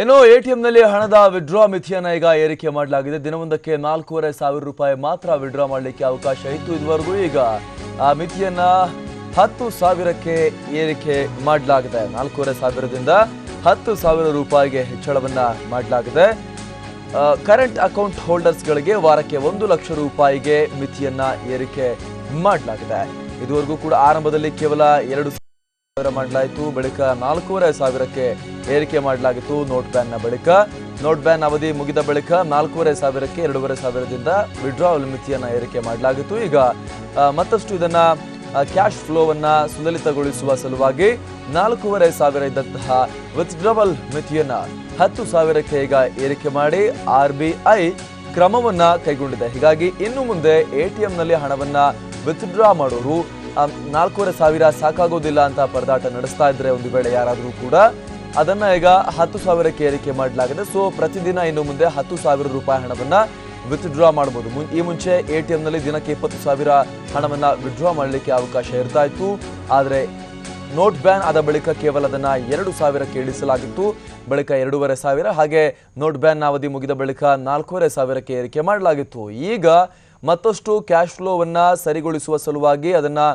ಇನ್ನು ಎಟಿಎಂನಲ್ಲಿ ಹಣದ ವಿಡ್ರಾ ಮಿತಿಯನ್ನು ಈಗ ಏರಿಕೆ ಮಾಡಲಾಗಿದೆ. ದಿನವೊಂದಕ್ಕೆ ನಾಲ್ಕೂವರೆ ಸಾವಿರ ರೂಪಾಯಿ ಮಾತ್ರ ವಿಡ್ರಾ ಮಾಡಲಿಕ್ಕೆ ಅವಕಾಶ ಇತ್ತು ಇದುವರೆಗೂ. ಈಗ ಆ ಮಿತಿಯನ್ನ ಹತ್ತು ಸಾವಿರಕ್ಕೆ ಏರಿಕೆ ಮಾಡಲಾಗಿದೆ. ನಾಲ್ಕೂವರೆ ಸಾವಿರದಿಂದ ಹತ್ತು ಸಾವಿರ ರೂಪಾಯಿಗೆ ಹೆಚ್ಚಳವನ್ನ ಮಾಡಲಾಗಿದೆ. ಕರೆಂಟ್ ಅಕೌಂಟ್ ಹೋಲ್ಡರ್ಸ್ಗಳಿಗೆ ವಾರಕ್ಕೆ ಒಂದು ಲಕ್ಷ ರೂಪಾಯಿಗೆ ಮಿತಿಯನ್ನ ಏರಿಕೆ ಮಾಡಲಾಗಿದೆ. ಇದುವರೆಗೂ ಕೂಡ ಆರಂಭದಲ್ಲಿ ಕೇವಲ ಎರಡು ಮಾಡಲಾಯಿತು. ಬಳಿಕ ನಾಲ್ಕೂವರೆ ಸಾವಿರಕ್ಕೆ ಏರಿಕೆ ಮಾಡಲಾಗಿತ್ತು ನೋಟ್ ಬ್ಯಾನ್ನ ಬಳಿಕ. ನೋಟ್ ಬ್ಯಾನ್ ಅವಧಿ ಮುಗಿದ ಬಳಿಕ ನಾಲ್ಕೂವರೆ ಸಾವಿರಕ್ಕೆ ಎರಡೂವರೆ ಸಾವಿರದಿಂದ ವಿಡ್ರಾವಲ್ ಮಿತಿಯನ್ನು ಏರಿಕೆ ಮಾಡಲಾಗಿತ್ತು. ಈಗ ಮತ್ತಷ್ಟು ಇದನ್ನ ಕ್ಯಾಶ್ ಫ್ಲೋವನ್ನು ಸುಲಲಿತಗೊಳಿಸುವ ಸಲುವಾಗಿ ನಾಲ್ಕೂವರೆ ಸಾವಿರ ಇದ್ದಂತಹ ವಿತ್ಡ್ರಾವಲ್ ಮಿತಿಯನ್ನ ಹತ್ತು ಸಾವಿರಕ್ಕೆ ಈಗ ಏರಿಕೆ ಮಾಡಿ ಆರ್ ಕ್ರಮವನ್ನ ಕೈಗೊಂಡಿದೆ. ಹೀಗಾಗಿ ಇನ್ನು ಮುಂದೆ ಎಟಿಎಂನಲ್ಲಿ ಹಣವನ್ನ ವಿತ್ಡ್ರಾ ಮಾಡೋರು ನಾಲ್ಕೂವರೆ ಸಾವಿರ ಸಾಕಾಗೋದಿಲ್ಲ ಅಂತ ಪರದಾಟ ನಡೆಸ್ತಾ ಇದ್ರೆ ಒಂದು ವೇಳೆ ಯಾರಾದರೂ ಕೂಡ ಅದನ್ನ ಈಗ ಹತ್ತು ಸಾವಿರಕ್ಕೆ ಏರಿಕೆ ಮಾಡಲಾಗಿದೆ. ಸೊ ಪ್ರತಿದಿನ ಇನ್ನು ಮುಂದೆ ಹತ್ತು ಸಾವಿರ ರೂಪಾಯಿ ಹಣವನ್ನ ವಿತ್ಡ್ರಾ ಮಾಡಬಹುದು ಈ ಮುಂಚೆ ಎ ಟಿ ನಲ್ಲಿ ದಿನಕ್ಕೆ ಇಪ್ಪತ್ತು ಸಾವಿರ ಹಣವನ್ನ ವಿತ್ಡ್ರಾ ಮಾಡಲಿಕ್ಕೆ ಅವಕಾಶ ಇರ್ತಾ ಇತ್ತು. ಆದರೆ ನೋಟ್ ಬ್ಯಾನ್ ಆದ ಬಳಿಕ ಕೇವಲ ಅದನ್ನ ಎರಡು ಸಾವಿರಕ್ಕೆ ಇಳಿಸಲಾಗಿತ್ತು. ಬಳಿಕ ಎರಡೂವರೆ ಸಾವಿರ, ಹಾಗೆ ನೋಟ್ ಬ್ಯಾನ್ ಅವಧಿ ಮುಗಿದ ಬಳಿಕ ನಾಲ್ಕೂವರೆ ಸಾವಿರಕ್ಕೆ ಏರಿಕೆ ಮಾಡಲಾಗಿತ್ತು. ಈಗ ಮತ್ತಷ್ಟು ಕ್ಯಾಶ್ ಫ್ಲೋವನ್ನು ಸರಿಗೊಳಿಸುವ ಸಲುವಾಗಿ ಅದನ್ನು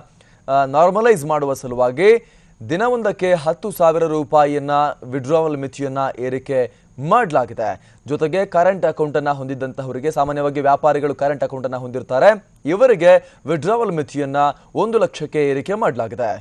ನಾರ್ಮಲೈಸ್ ಮಾಡುವ ಸಲುವಾಗಿ ದಿನವೊಂದಕ್ಕೆ ಹತ್ತು ಸಾವಿರ ರೂಪಾಯಿಯನ್ನು ವಿಡ್ರಾವಲ್ ಮಿತಿಯನ್ನು ಏರಿಕೆ ಮಾಡಲಾಗಿದೆ. ಜೊತೆಗೆ ಕರೆಂಟ್ ಅಕೌಂಟನ್ನು ಹೊಂದಿದ್ದಂತಹವರಿಗೆ ಸಾಮಾನ್ಯವಾಗಿ ವ್ಯಾಪಾರಿಗಳು ಕರೆಂಟ್ ಅಕೌಂಟನ್ನು ಹೊಂದಿರ್ತಾರೆ. ಇವರಿಗೆ ವಿಡ್ರಾವಲ್ ಮಿತಿಯನ್ನು ಒಂದು ಲಕ್ಷಕ್ಕೆ ಏರಿಕೆ ಮಾಡಲಾಗಿದೆ.